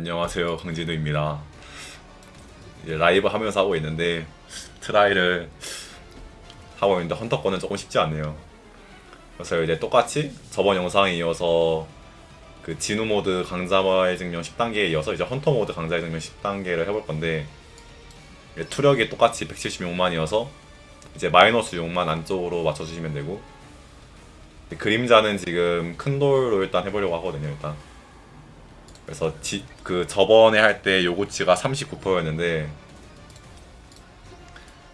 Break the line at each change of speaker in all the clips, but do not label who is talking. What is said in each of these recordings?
안녕하세요 강진우입니다. 라이브 하면서 하고 있는데 트라이를 하고 있는데 헌터 거는 조금 쉽지 않네요. 그래서 이제 똑같이 저번 영상에 이어서 그 진우 모드 강자의 증명 10단계에 이어서 이제 헌터 모드 강자의 증명 10단계를 해볼 건데 투력이 똑같이 176만이어서 이제 마이너스 6만 안쪽으로 맞춰주시면 되고 그림자는 지금 큰 돌로 일단 해보려고 하거든요 일단 그래서 지, 그 저번에 할 때 요구치가 39%였는데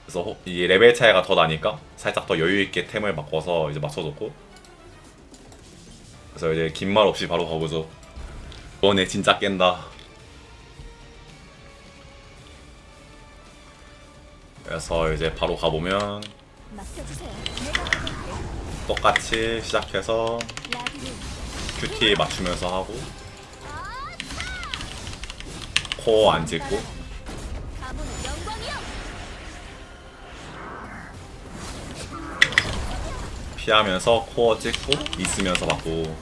그래서 호- 이게 레벨 차이가 더 나니까 살짝 더 여유 있게 템을 바꿔서 이제 맞춰줬고 그래서 이제 긴 말 없이 바로 가보죠. 이번에 진짜 깬다. 그래서 이제 바로 가보면. 똑같이 시작해서 큐티 맞추면서 하고 코어 안 짚고
가문의 영광이여.
피하면서 코어 찍고 있으면서 맞고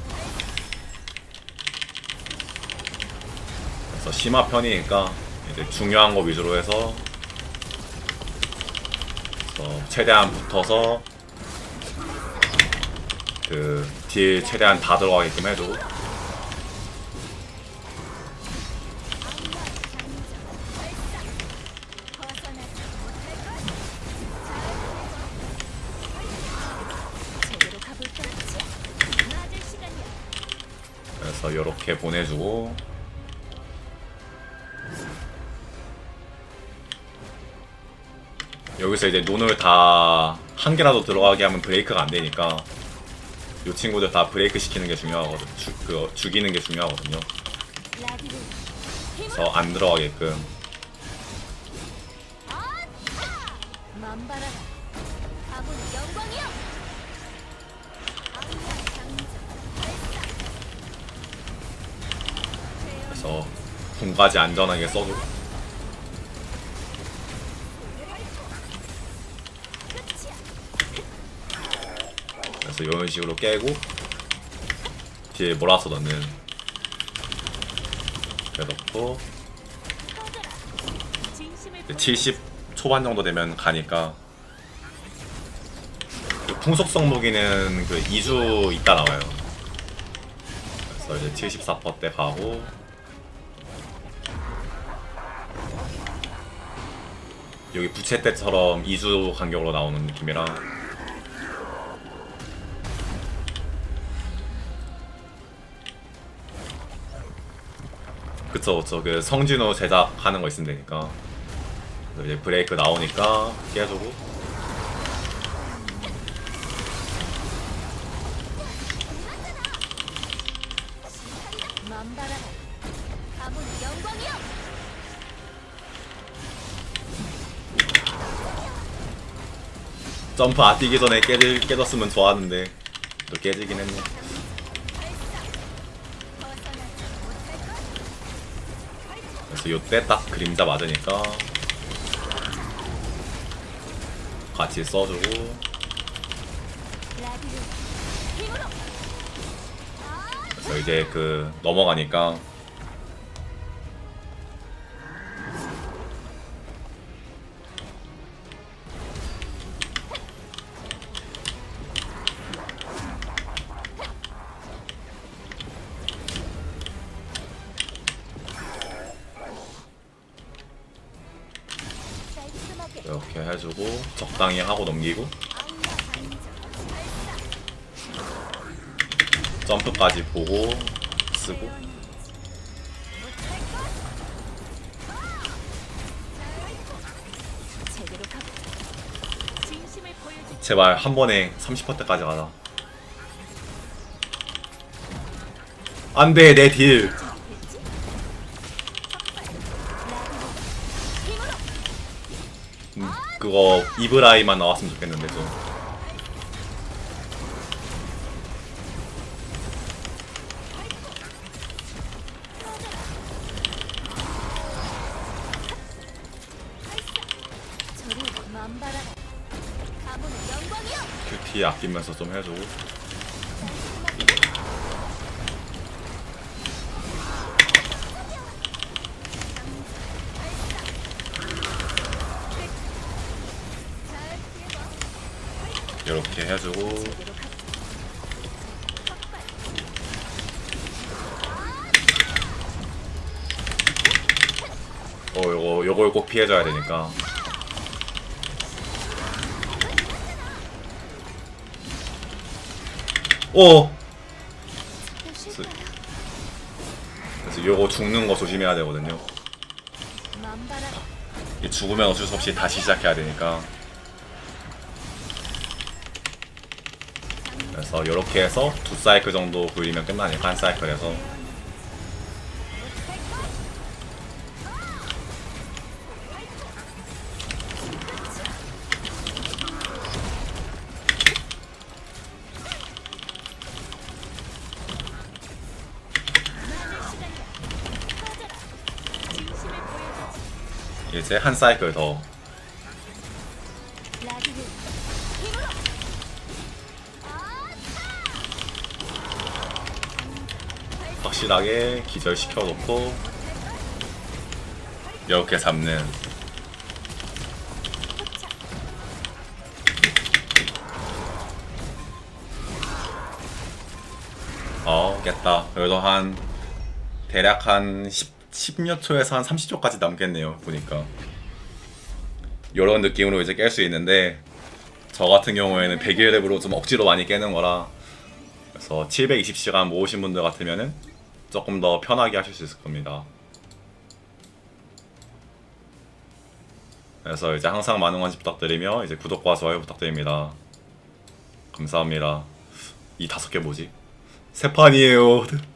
그래서 심화 편이니까 이제 중요한 거 위주로 해서 그래서 최대한 붙어서 그 딜 최대한 다 들어가게끔 해주 이렇게 보내주고 여기서 이제 눈을 다 한 개라도 들어가게 하면 브레이크가 안 되니까 이 친구들 다 브레이크 시키는 게 중요하거든. 주, 그 죽이는 게 중요하거든요. 그래서 안 들어가게끔. 그래서 궁까지 안전하게 써주고. 그래서 이런 식으로 깨고 뒤에 몰아서 넣는 그래 넣고
꺼져라. 진심을
이제
보여.
70 초반 정도 되면 가니까 그 풍속성 무기는 그 2주 있다 나와요. 그래서 이제 74%때 가고 여기 부채 때처럼 2주 간격으로 나오는 느낌이라. 그쵸 그쵸. 그 성진호 제작하는 거 있으면 되니까. 이제 브레이크 나오니까 깨주고 점프 안 뛰기 전에 깨질, 깨졌으면 좋았는데 또 깨지긴 했네. 그래서 요때 딱 그림자 맞으니까 같이 써주고. 그래서 이제 그 넘어가니까 해주고 적당히 하고 넘기고. 점프까지 보고 쓰고 제발 한 번에 30%까지 가자 안돼 내딜 그거 이브라이만 나왔으면 좋겠는데 좀
저리 만발하라. 가문의 영광이여.
큐티 아끼면서 좀 해주고 이렇게 해주고. 어 요거 요걸 꼭 피해줘야 되니까 오? 그래서 요거 죽는 거 조심해야 되거든요 죽으면 어쩔 수 없이 다시 시작해야 되니까 그래서 이렇게 해서 두 사이클 정도 굴리면 끝나니까 한 사이클에서. 이제 한 사이클 더 확실하게 기절시켜 놓고 이렇게 잡는. 어 깼다 그래도 한 대략 한 10, 10여 초에서 한 30초까지 남겠네요 보니까 이런 느낌으로 이제 깰 수 있는데 저 같은 경우에는 100일 랩으로 좀 억지로 많이 깨는 거라 그래서 720시간 모으신 분들 같으면은 조금 더 편하게 하실 수 있을 겁니다. 그래서 이제 항상 많은 관심 부탁드리며 이제 구독과 좋아요 부탁드립니다. 감사합니다. 이 다섯 개 뭐지? 세 판이에요